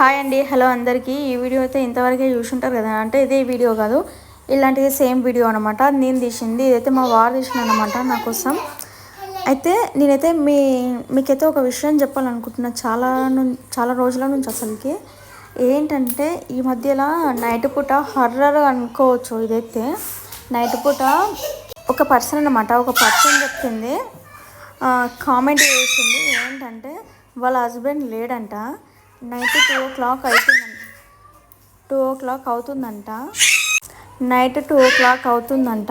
Hi అండి. Hello అందరికీ. ఈ వీడియో అయితే ఇంతవరకే చూసుంటారు కదా. అంటే ఇదే వీడియో కాదు. ఇలాంటిది సేమ్ వీడియో అనమాట నేను తీసింది. ఇదైతే మా వారు తీసిన అనమాట నా కోసం. అయితే నేనైతే మీ మీకైతే ఒక విషయం చెప్పాలనుకుంటున్నా. చాలా చాలా రోజుల నుంచి అసలుకి. ఏంటంటే ఈ మధ్యలో నైట్ పూట హర్రర్ అనుకోవచ్చు ఇదైతే. నైట్ పూట ఒక పర్సన్ అనమాట ఒక పర్సన్ చెప్పింది. కామెంట్ చేసింది. ఏంటంటే వాళ్ళ హస్బెండ్ లేడంట. నైట్ టూ ఓ క్లాక్ అవుతుందంట. టూ ఓ క్లాక్ అవుతుందంట. నైట్ టూ ఓ క్లాక్ అవుతుందంట.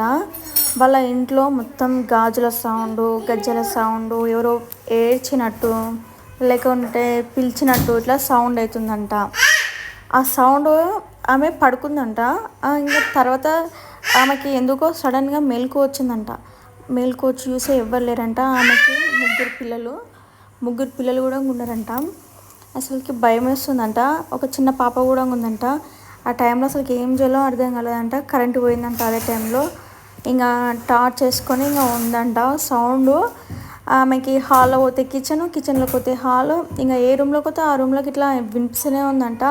వాళ్ళ ఇంట్లో మొత్తం గాజుల సౌండ్ గజ్జల సౌండ్ ఎవరో ఏడ్చినట్టు లేకుంటే పిలిచినట్టు ఇట్లా సౌండ్ అవుతుందంట. ఆ సౌండ్ ఆమె పడుకుందంట. ఇంకా తర్వాత ఆమెకి ఎందుకో సడన్గా మెలకు వచ్చిందంట. మెలకు వచ్చి చూసే ఎవ్వరు లేరంట. ఆమెకి ముగ్గురు పిల్లలు. ముగ్గురు పిల్లలు కూడా ఉన్నారంట. అసలుకి భయం వేస్తుందంట. ఒక చిన్న పాప కూడా ఉందంట. ఆ టైంలో అసలుకి ఏం చేయాలో అర్థం కాలేదంట. కరెంట్ పోయిందంట అదే టైంలో. ఇంకా టార్చ్ చేసుకొని ఇంకా ఉందంట. సౌండ్ ఆమెకి హాల్లో పోతే కిచెన్ కిచెన్లోకి పోతే హాల్. ఇంకా ఏ రూమ్లోకి పోతే ఆ రూమ్లోకి ఇట్లా వినిపిస్తూనే ఉందంట.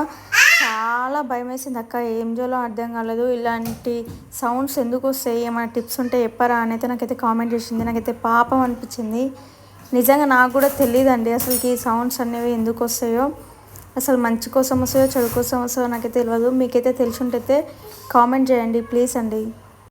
చాలా భయం వేసింది అక్క. ఏం చేయాలో అర్థం కాలేదు. ఇలాంటి సౌండ్స్ ఎందుకు వస్తాయి? ఏమైనా టిప్స్ ఉంటే చెప్పరా? అని అయితే నాకైతే కామెంట్ చేసింది. నాకైతే పాపం అనిపించింది. నిజంగా నాకు కూడా తెలియదండి అసలుకి ఈ సౌండ్స్ అనేవి ఎందుకు వస్తాయో. అసలు మంచి కోసం వస్తాయో చెడు కోసం వస్తాయో నాకైతే తెలియదు మీకైతే తెలిసి ఉంటే కామెంట్ చేయండి ప్లీజ్ అండి.